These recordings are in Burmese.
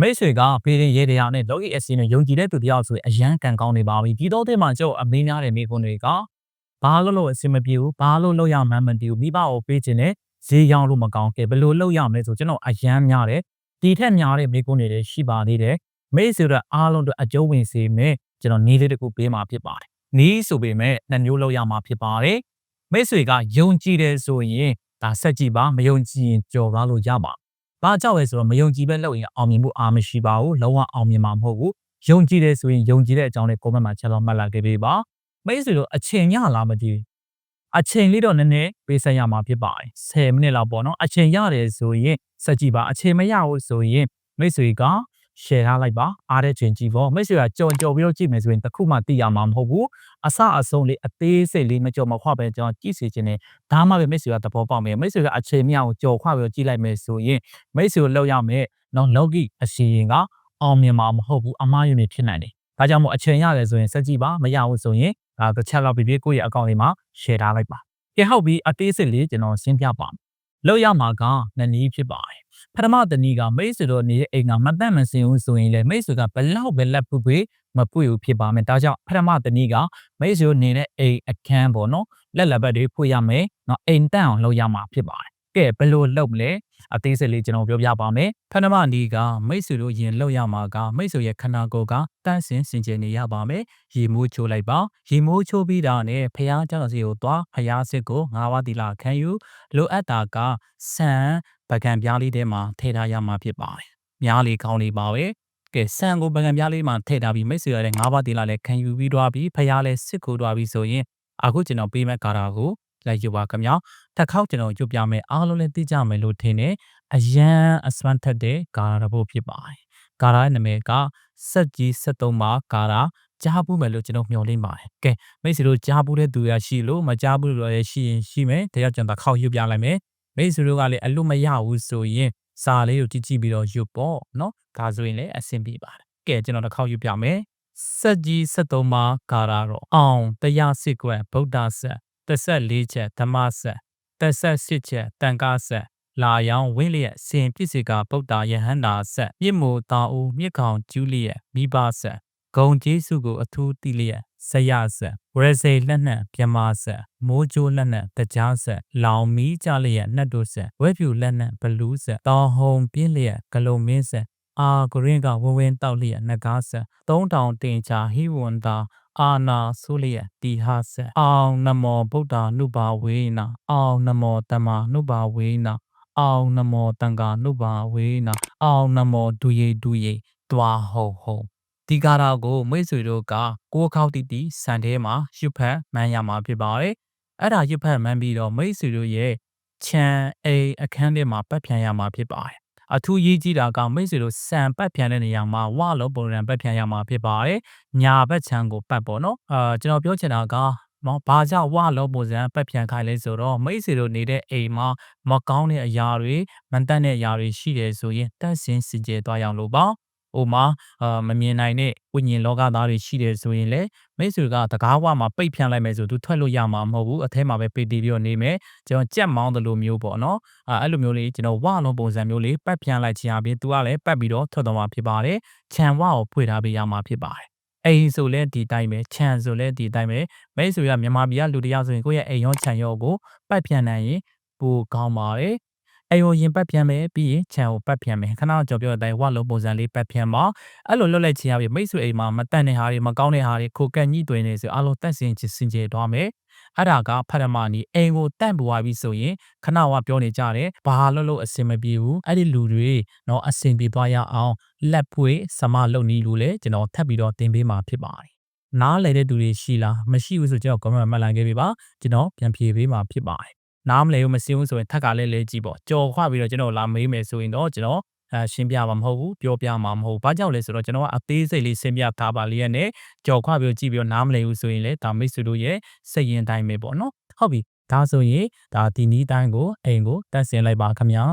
မိတ်ဆွေကပြည်ရင်ရေတရားနဲ့လောကီအစီနဲ့ယုံကြည်တဲ့သူတယောက်ဆိုရင်အရန်ကန်ကောင်းနေပါပြီဒီတော့တဲ့မှာကျုပ်အမင်းများတဲ့မိခွန်းတွေကဘာလို့လို့အစင်မပြေဘူးဘာလို့လို့ရမှန်းမသိဘူးမိဘကိုပေးခြင်းနဲ့ဈေးရောင်းလို့မကောင်းကဲဘယ်လိုလုပ်ရမလဲဆိုကျွန်တော်အရန်များတယ်ဒီထက်များတဲ့မိခွန်းတွေလည်းရှိပါသေးတယ်မိတ်ဆွေတို့အားလုံးတို့အကျုံးဝင်စေမယ်ကျွန်တော်နီးလေးတစ်ခုပေးမှာဖြစ်ပါတယ်နီးဆိုပေမဲ့နှစ်မျိုးလောက်ရမှာဖြစ်ပါတယ်မိတ်ဆွေကယုံကြည်တယ်ဆိုရင်ဒါဆက်ကြည့်ပါမယုံကြည်ရင်ကြော်သွားလို့ရပါ။ ဘာကြောက်လဲဆိုတော့မယုံကြည်ပဲလုပ်ရင်အောင်မြင်မှုအားမရှိပါဘူး။လုံးဝအောင်မြင်မှာမဟုတ်ဘူး။ယုံကြည်တယ်ဆိုရင်ယုံကြည်တဲ့အကြောင်းလေး comment မှာချက်တော့မှတ်လာခဲ့ပေးပါ။မိတ်ဆွေတို့အချိန်ရလားမသိဘူး။အချိန်လေးတော့နည်းနည်းပေးဆက်ရမှာဖြစ်ပါတယ်။10မိနစ်လောက်ပေါ့နော်။အချိန်ရတယ်ဆိုရင်စက်ကြည့်ပါ။အချိန်မရဘူးဆိုရင်မိတ်ဆွေက share ထားလိုက်ပါအားတဲ့ချိန်ကြည့်ပေါ့မိတ်ဆွေကကြော်ကြော်ပြီးတော့ကြည့်မယ်ဆိုရင်တစ်ခုမှသိရမှာမဟုတ်ဘူးအစအဆုံးလေးအသေးစိတ်လေးမကြော်မခွပဲကျွန်တော်ကြည့်စီခြင်းနဲ့ဒါမှပဲမိတ်ဆွေကသဘောပေါက်မယ်မိတ်ဆွေကအချိန်မရအောင်ကြော်ခွပြီးတော့ကြည့်လိုက်မယ်ဆိုရင်မိတ်ဆွေကိုလောက်ရမယ်နော်လောကီအစီရင်ကအောင်မြင်မှာမဟုတ်ဘူးအမှားယွင်းနေဖြစ်နိုင်တယ်ဒါကြောင့်မို့အချိန်ရတယ်ဆိုရင်စက်ကြည့်ပါမရဘူးဆိုရင်ဒါတစ်ချက်လောက်ပြီးပြီးကိုယ့်ရဲ့အကောင့်လေးမှာ share ထားလိုက်ပါကဲဟုတ်ပြီအသေးစိတ်လေးကျွန်တော်ရှင်းပြပါမယ် လောက်ရမှာကနှစ်နည်းဖြစ်ပါတယ်ပထမတနည်းကမိတ်ဆွေတို့နေတဲ့အိမ်ကမတန့်မစင်ဘူးဆိုရင်လေမိတ်ဆွေကဘလောက်ပဲလက်ပုပွေမပွေဘူးဖြစ်ပါမယ်ဒါကြောင့်ပထမတနည်းကမိတ်ဆွေတို့နေတဲ့အိမ်အခန်းပေါ့နော်လက်လက်ဘက်တွေဖွေရမယ်နော်အိမ်တန့်အောင်လုပ်ရမှာဖြစ်ပါတယ် ကဲဘယ်လိုလုပ်မလဲအသေးစိတ်လေးကျွန်တော်ပြောပြပါမယ်ဖဏမနီးကမိတ်ဆွေတို့ယင်လောက်ရမှာကမိတ်ဆွေရဲ့ခန္ဓာကိုယ်ကတန့်စင်စင်ကြယ်နေရပါမယ်ရေမိုးချိုးလိုက်ပါရေမိုးချိုးပြီးတာနဲ့ဖျားကြောင်စီကိုသွားဖျားစစ်ကိုငါးပါးသီလခံယူလိုအပ်တာကဆန်ပကံပြားလေးထဲမှာထည့်ထားရမှာဖြစ်ပါတယ်များလေးကောင်းလေးပါပဲကဲဆန်ကိုပကံပြားလေးမှာထည့်ထားပြီးမိတ်ဆွေရတဲ့ငါးပါးသီလလည်းခံယူပြီးတွားပြီးဖျားလည်းစစ်ကိုတွားပြီးဆိုရင်အခုကျွန်တော်ပေးမဲ့ကာတာကိုလိုက်ယူပါခင်ဗျာ တစ်ခေါက်ကျွန်တော်ကြုတ်ပြမယ်အားလုံးလည်းသိကြမယ်လို့ထင်တယ်။အရန်အစွမ်းထက်တဲ့ကာတာတစ်ပုဒ်ဖြစ်ပါတယ်။ကာတာရဲ့နာမည်ကစက်ကြီး73ပါကာတာကြားဘူးမယ်လို့ကျွန်တော်မျှော်လင့်ပါတယ်။ကဲမိတ်ဆွေတို့ကြားဘူးတဲ့သူရရှိလို့မကြားဘူးလို့လည်းရှိရင်ရှိမယ်။ဒါကြောင့်ကျွန်တော်ခေါက်ယူပြလိုက်မယ်။မိတ်ဆွေတို့ကလည်းအလို့မရဘူးဆိုရင်စာလေးကိုကြည့်ကြည့်ပြီးတော့ယူပေါ့နော်။ဒါဆိုရင်လည်းအဆင်ပြေပါတယ်။ကဲကျွန်တော်တစ်ခေါက်ယူပြမယ်။စက်ကြီး73ပါကာရာတော့အောင်တရားစစ်ကွယ်ဗုဒ္ဓဆက်34ချက်ဓမ္မဆက် 38ချက်တန်ခါဆက်လာရောင်ဝင်းလျက်စင်ပြစ်စေကဗုဒ္ဓယဟန္တာဆက်မြင့်မို့တာဦးမြစ်ခေါင်ကျူးလျက်မိဘဆက်ဂုံကျေးစုကိုအထူးတိလျက်ဆရဆက်ဝရစေလက်နှံပြမဆက်မိုးကြိုးလက်နှံတကြားဆက်လောင်မီးကြလျက်နှက်တို့ဆက်ဝဲဖြူလက်နှံဘလူးဆက်တောင်ဟုံပြင်းလျက်ဂလုံမင်းဆက်အာဂရင်းကဝဝင်းတောက်လျက်နဂါဆက်သုံးတောင်တင်ချာဟိဝန္တာ အာနာဆိုလျက်တီဟာဆက်အောင်နမောဗုဒ္ဓနုဘာဝေနာအောင်နမောတမနုဘာဝေနာအောင်နမောတံဃာနုဘာဝေနာအောင်နမောဒုယေဒုယေတွာဟုံဟုံဒီကာရာကိုမိတ်ဆွေတို့ကကိုးခေါက်တီတီစံထဲမှာရွတ်ဖတ်မှန်းရမှာဖြစ်ပါတယ်အဲ့ဒါရွတ်ဖတ်မှန်းပြီးတော့မိတ်ဆွေတို့ရဲ့ခြံအိမ်အခန်းထဲမှာပတ်ပြန်ရမှာဖြစ်ပါတယ် အထူးရေးကြီးတာကမိတ်ဆွေတို့စံပတ်ပြန်တဲ့နေရာမှာဝလုံးပုံရံပတ်ပြန်ရမှာဖြစ်ပါတယ်ညာဘက်ခြံကိုပတ်ပေါ့နော်အာကျွန်တော်ပြောချင်တာကနော်ဘာကြောင့်ဝလောပုံစံပတ်ပြန်ခိုင်းလဲဆိုတော့မိတ်ဆွေတို့နေတဲ့အိမ်မှာမကောင်းတဲ့အရာတွေမတတ်တဲ့အရာတွေရှိတယ်ဆိုရင်တတ်ဆင်စင်ကြယ်သွားရအောင်လို့ပါ။ ဟိုမှာအာမမြင်နိုင်တဲ့ဝိညာဉ်လောကသားတွေရှိတယ်ဆိုရင်လေမိတ်ဆွေကတကားဝမှာပိတ်ဖြန့်လိုက်မယ်ဆိုသူထွက်လို့ရမှာမဟုတ်ဘူးအထဲမှာပဲပိတ်တီးပြီးတော့နေမယ်ကျွန်တော်ကြက်မောင်းတယ်လို့မျိုးပေါ့နော်အဲအဲ့လိုမျိုးလေးကျွန်တော်ဝလုံးပုံစံမျိုးလေးပတ်ဖြန့်လိုက်ခြင်းအပြင်သူကလည်းပတ်ပြီးတော့ထွက်သွားမှာဖြစ်ပါတယ်ခြံဝကိုဖွင့်ထားပေးရမှာဖြစ်ပါတယ်အိမ်ဆိုလဲဒီတိုင်းပဲခြံဆိုလဲဒီတိုင်းပဲမိတ်ဆွေကမြန်မာပြည်ကလူတယောက်ဆိုရင်ကိုယ့်ရဲ့အိမ်ရောခြံရောကိုပတ်ဖြန့်နိုင်ရင်ပိုကောင်းပါတယ် အိမ်ကိုရင်ပတ်ပြန်မယ်ပြီးရင်ခြံကိုပတ်ပြန်မယ်ခဏကြော်ပြောတဲ့အတိုင်းဝါလုံးပုံစံလေးပတ်ပြန်ပါအဲ့လိုလွတ်လိုက်ခြင်းအပြင်မိတ်ဆွေအိမ်မှာမတန်တဲ့ဟာတွေမကောင်းတဲ့ဟာတွေခိုကန့်ညှိတွင်နေဆိုအလုံးတက်စင်ချင်းစင်ကြယ်သွားမယ်အဲ့ဒါကဖရမနီအိမ်ကိုတန့်ပွားပြီးဆိုရင်ခဏဝပြောနေကြတယ်ဘာလို့လို့အဆင်မပြေဘူးအဲ့ဒီလူတွေတော့အဆင်ပြေသွားရအောင်လက်ဖွေစမလုံနီးလို့လေကျွန်တော်ထပ်ပြီးတော့တင်ပေးမှာဖြစ်ပါတယ်နားလေတဲ့သူတွေရှိလားမရှိဘူးဆိုကျွန်တော် comment မှတ်လိုက်ခဲ့ပေးပါကျွန်တော်ပြန်ဖြေပေးမှာဖြစ်ပါတယ် နားမလဲဘူးမစင်းဘူးဆိုရင်ထက်ကလည်းလဲကြည့်ပေါ့ကြော်ခွပြီးတော့ကျွန်တော်လာမေးမယ်ဆိုရင်တော့ကျွန်တော်အဲရှင်းပြမှာမဟုတ်ဘူးပြောပြမှာမဟုတ်ဘူးဘာကြောင့်လဲဆိုတော့ကျွန်တော်ကအသေးစိတ်လေးရှင်းပြထားပါလိမ့်နဲ့ကြော်ခွပြီးတော့ကြည့်ပြီးတော့နားမလဲဘူးဆိုရင်လည်းဒါမိတ်ဆွေတို့ရဲ့စိတ်ရင်တိုင်းပဲပေါ့နော်ဟုတ်ပြီဒါဆိုရင်ဒါဒီနီးတိုင်းကိုအိမ်ကိုတက်ဆင်လိုက်ပါခင်ဗျာ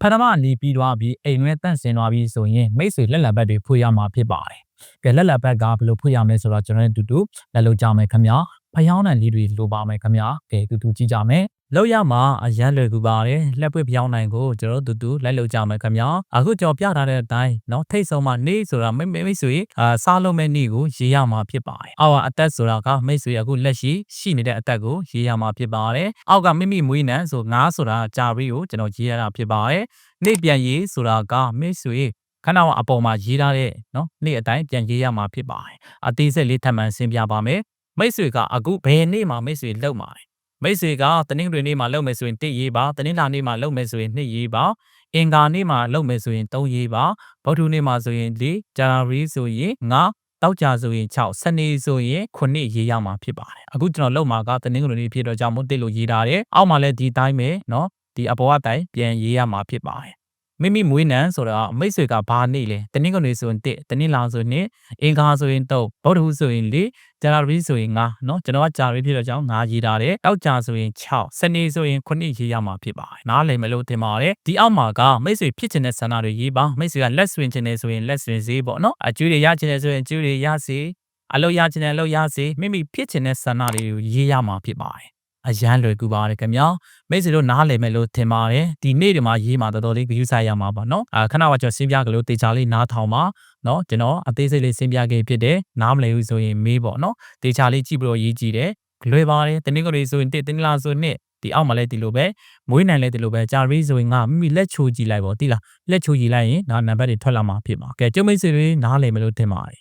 ဖထမလီပြီးသွားပြီးအိမ်ရွဲတန့်စင်သွားပြီးဆိုရင်မိတ်ဆွေလက်လက်ဘက်တွေဖွေရမှာဖြစ်ပါတယ်ကဲလက်လက်ဘက်ကဘယ်လိုဖွေရမလဲဆိုတော့ကျွန်တော်တို့အတူတူလက်လို့ကြမယ်ခင်ဗျာဖျောင်းတဲ့လေးတွေလိုပါမယ်ခင်ဗျာကဲတူတူကြည့်ကြမယ် လောက်ရမှာအရန်လွယ်ကူပါတယ်လက်ပွေပြောင်းနိုင်ကိုကျွန်တော်တို့တူတူလိုက်လို့ကြမယ်ခင်ဗျာအခုကျွန်တော်ပြထားတဲ့အတိုင်းเนาะထိတ်ဆုံးမှာနေဆိုတာမိမိမိတ်ဆွေအာစားလုံးမဲ့နေကိုရေးရမှာဖြစ်ပါတယ်အောက်ကအသက်ဆိုတာကမိတ်ဆွေအခုလက်ရှိရှိနေတဲ့အသက်ကိုရေးရမှာဖြစ်ပါတယ်အောက်ကမိမိမွေးနံဆိုငါးဆိုတာကြာပြီးကိုကျွန်တော်ရေးရတာဖြစ်ပါတယ်နေပြန်ရေးဆိုတာကမိတ်ဆွေခဏအပေါ်မှာရေးထားတဲ့เนาะနေ့အတိုင်းပြန်ရေးရမှာဖြစ်ပါတယ်အသေးစိတ်လေးထပ်မံရှင်းပြပါမယ်မိတ်ဆွေကအခုဘယ်နေ့မှမိတ်ဆွေလောက်မှာလဲ မိတ်ဆွေကတနင်္ဂနွေနေ့မှာလောက်မယ်ဆိုရင်1ရေးပါတနင်္လာနေ့မှာလောက်မယ်ဆိုရင်2ရေးပါအင်္ဂါနေ့မှာလောက်မယ်ဆိုရင်3ရေးပါဗုဒ္ဓနေ့မှာဆိုရင်4ဇာရီဆိုရင်5တောက်ကြဆိုရင်6စနေဆိုရင်9ရေးရမှာဖြစ်ပါတယ်အခုကျွန်တော်လောက်မှာကတနင်္ဂနွေနေ့ဖြစ်တော့ကြောင့်မို့တိလို့ရေးထားတယ်အောက်မှာလည်းဒီတိုင်းပဲเนาะဒီအပေါ်အတိုင်းပြန်ရေးရမှာဖြစ်ပါတယ် မိမိမွေးနံဆိုတာမိတ်ဆွေကဘာနေလဲတနင်္ဂနွေဆိုရင်1တနင်္လာဆိုရင်အင်္ဂါဆိုရင်3ဗုဒ္ဓဟူးဆိုရင်4ဂျာရီဆိုရင်9เนาะကျွန်တော်ကဂျာရီဖြစ်တော့ကြောင့်9ရေးထားတယ်တောက်ကြဆိုရင်6စနေဆိုရင်9ရေးရမှာဖြစ်ပါတယ်နားလည်မလို့တင်ပါတယ်ဒီအောက်မှာကမိတ်ဆွေဖြစ်ချင်တဲ့ဆန္ဒတွေရေးပါမိတ်ဆွေကလက်ဆွင်ချင်တယ်ဆိုရင်လက်ဆွင်စေးပေါ့เนาะအကျိုးတွေရချင်တယ်ဆိုရင်အကျိုးတွေရစေအလုပ်ရချင်တယ်အလုပ်ရစေမိမိဖြစ်ချင်တဲ့ဆန္ဒတွေကိုရေးရမှာဖြစ်ပါတယ် အရန်လွယ်ကူပါတယ်ခင်ဗျာမိတ်ဆွေတို့နားလည်မယ်လို့ထင်ပါတယ်ဒီနေ့ဒီမှာရေးမှာတော်တော်လေးဂရုစိုက်ရမှာပါနော်အာခဏကကျွန်တော်စဉ်းပြကလေးတေချာလေးနားထောင်ပါနော်ကျွန်တော်အသေးစိတ်လေးစဉ်းပြခဲ့ဖြစ်တယ်နားမလည်ဘူးဆိုရင်မေးပေါ့နော်တေချာလေးကြည့်ပြီးတော့ရေးကြည့်တယ်လွယ်ပါတယ်တနည်းကလေးဆိုရင်တစ်တနည်းလားဆိုနှစ်ဒီအောက်မှာလည်းဒီလိုပဲမွေးနိုင်လည်းဒီလိုပဲကြာရီဆိုရင်ငါမိမိလက်ချိုးကြည့်လိုက်ပေါ့တိလားလက်ချိုးကြည့်လိုက်ရင်ဒါနံပါတ်တွေထွက်လာမှာဖြစ်မှာကဲကျုပ်မိတ်ဆွေတွေနားလည်မလို့ထင်ပါတယ်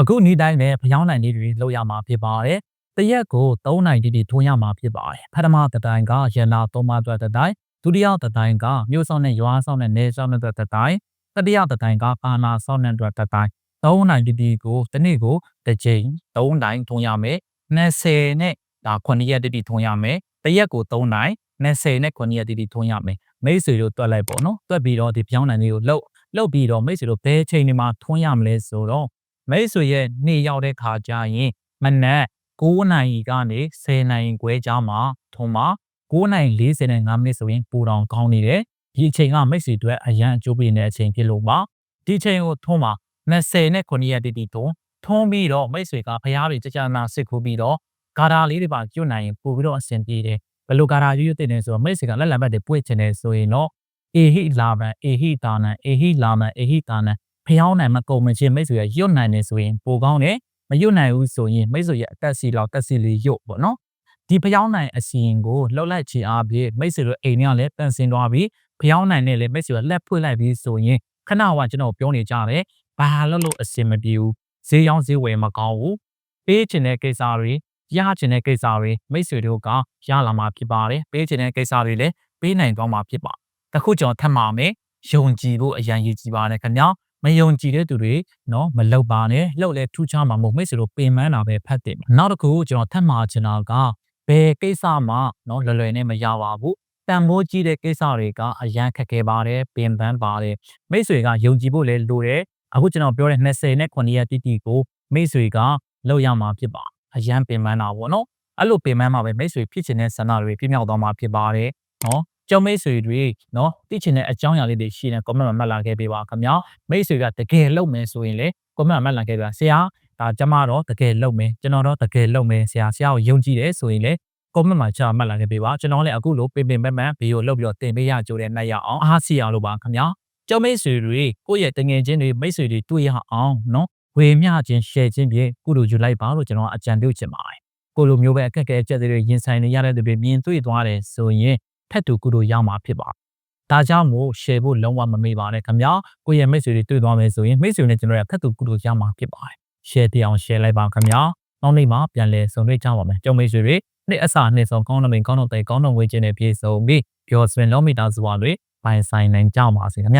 အခုနေ့တိုင်းပဲဖျောင်းနိုင်လေးတွေလောက်ရမှာဖြစ်ပါတယ် တရက်ကို3နိုင်တိတိထွန်းရမှာဖြစ်ပါတယ်ပထမတတိုင်းကရန်နာသုံးပါးအတွက်တတိုင်းဒုတိယတတိုင်းကမြို့ဆောင်နဲ့ရွာဆောင်နဲ့နေဆောင်နဲ့အတွက်တတိုင်းတတိယတတိုင်းကပါနာဆောင်နဲ့အတွက်တတိုင်း3နိုင်တိတိကိုတစ်နေ့ကိုတစ်ကြိမ်3နိုင်ထွန်းရမယ်20နဲ့ဒါ9ရက်တိတိထွန်းရမယ်တရက်ကို3နိုင်20နဲ့9ရက်တိတိထွန်းရမယ်မိတ်ဆွေတို့တွက်လိုက်ပေါ့နော်တွက်ပြီးတော့ဒီပြောင်းနိုင်လေးကိုလှုပ်လှုပ်ပြီးတော့မိတ်ဆွေတို့ဘယ်ချိန်ဒီမှာထွန်းရမလဲဆိုတော့မိတ်ဆွေရဲ့နေ့ရောက်တဲ့ခါကျရင်မနက် 9နာရီကနေ10နာရီခွဲကြားမှာထုံမှာ9နာရီ45မိနစ်ဆိုရင်ပူတောင်ကောင်းနေတယ်ဒီအချိန်ကမိတ်ဆွေတို့အရန်အကျိုးပေးနေတဲ့အချိန်ဖြစ်လို့ပါဒီအချိန်ကိုထုံမှာ20နဲ့9ရက်တိတိထုံထုံးပြီးတော့မိတ်ဆွေကဖရားတွေကြကြနာစစ်ခိုးပြီးတော့ဂါရာလေးတွေပါကျွတ်နိုင်ရင်ပို့ပြီးတော့အဆင်ပြေတယ်ဘယ်လိုဂါရာရွတ်တင်နေဆိုတော့မိတ်ဆွေကလက်လံဘက်တွေပွင့်ချင်တယ်ဆိုရင်တော့အေဟိလာမန်အေဟိတာနန်အေဟိလာမန်အေဟိတာနန်ဖျောင်းနိုင်မကုန်မချင်းမိတ်ဆွေရရွတ်နိုင်နေဆိုရင်ပိုကောင်းတယ် မရွတ်နိုင်ဘူးဆိုရင်မိတ်ဆွေရဲ့အတက်စီလောက်တက်စီလေးရွတ်ပေါ့နော်ဒီဖျောင်းနိုင်အစီရင်ကိုလှုပ်လိုက်ချင်အားဖြင့်မိတ်ဆွေတို့အိမ်ထဲကလည်းတန်ဆင်သွားပြီးဖျောင်းနိုင်နဲ့လည်းမိတ်ဆွေကလက်ဖွင့်လိုက်ပြီးဆိုရင်ခဏကကျွန်တော်ပြောနေကြတယ်ဘာလို့လို့အစင်မပြေဘူးဈေးရောင်းဈေးဝယ်မကောင်းဘူးပေးချင်တဲ့ကိစ္စတွေရချင်တဲ့ကိစ္စတွေမိတ်ဆွေတို့ကရလာမှာဖြစ်ပါတယ်ပေးချင်တဲ့ကိစ္စတွေလည်းပေးနိုင်သွားမှာဖြစ်ပါတခုကျွန်တော်ထပ်မှာမယ်ယုံကြည်ဖို့အရန်ရည်ကြည်ပါတယ်ခင်ဗျာ မယုံကြည်တဲ့သူတွေနော်မလောက်ပါနဲ့လှုပ်လဲထူးခြားမှာမဟုတ်မိတ်ဆွေတို့ပင်ပန်းတာပဲဖတ်တယ်နောက်တစ်ခုကျွန်တော်ထပ်မှာချင်တာကဘယ်ကိစ္စမှနော်လွယ်လွယ်နဲ့မရပါဘူးတန်ဖိုးကြီးတဲ့ကိစ္စတွေကအရန်ခက်ခဲပါတယ်ပင်ပန်းပါတယ်မိတ်ဆွေကယုံကြည်ဖို့လဲလိုတယ်အခုကျွန်တော်ပြောတဲ့20နဲ့9ရက်တိတိကိုမိတ်ဆွေကလောက်ရမှာဖြစ်ပါအရန်ပင်ပန်းတာပေါ့နော်အဲ့လိုပင်ပန်းမှာပဲမိတ်ဆွေဖြစ်ချင်တဲ့ဆန္ဒတွေပြည့်မြောက်သွားမှာဖြစ်ပါတယ်နော် ကျောင်းမိတ်ဆွေတွေနော်သိချင်တဲ့အကြောင်းအရာလေးတွေရှိရင် comment မှာမှတ်လာခဲ့ပေးပါခင်ဗျာမိတ်ဆွေကတကယ်လုပ်မယ်ဆိုရင်လေ comment မှာမှတ်လာခဲ့ပါဆရာဒါကျမတော့တကယ်လုပ်မယ်ကျွန်တော်တော့တကယ်လုပ်မယ်ဆရာဆရာကိုယုံကြည်တယ်ဆိုရင်လေ comment မှာချမှတ်လာခဲ့ပေးပါကျွန်တော်လည်းအခုလိုပင်ပင်ပန်းပန်းဗီဒီယိုလုပ်ပြီးတော့တင်ပေးရကြိုးတဲ့နိုင်ရအောင်အားစီအောင်လုပ်ပါခင်ဗျာကျောင်းမိတ်ဆွေတွေကိုယ့်ရဲ့တငယ်ချင်းတွေမိတ်ဆွေတွေတွေ့ရအောင်နော်ဝေမျှခြင်း share ခြင်းဖြင့်ကုလိုယူလိုက်ပါလို့ကျွန်တော်အကြံပြုချင်ပါတယ်ကိုလိုမျိုးပဲအခက်အခဲအကျက်တွေရင်ဆိုင်နေရတဲ့သူတွေမြင်တွေ့သွားတယ်ဆိုရင် ထက်တူကုလိုရမှာဖြစ်ပါဒါကြောင့်မို့ share ဖို့လုံးဝမမေ့ပါနဲ့ခင်ဗျာကိုယ့်ရဲ့မိတ်ဆွေတွေတွေ့သွားမယ်ဆိုရင်မိတ်ဆွေနဲ့ကျွန်တော်ရဲ့ထက်တူကုလိုရမှာဖြစ်ပါတယ် share တရားအောင် share လိုက်ပါခင်ဗျာနောက်နေ့မှာပြန်လည်ဆုံတွေ့ကြပါမယ်ကြုံမိတ်ဆွေတွေနေ့အစနေ့ဆုံးကောင်းတဲ့မင်းကောင်းတော့တဲ့ကောင်းတော့ဝေးခြင်းနဲ့ပြေဆုံးပြီးပျော်စွင်လုံးမီတာစွာတွေပိုင်ဆိုင်နိုင်ကြပါစေခင်ဗျ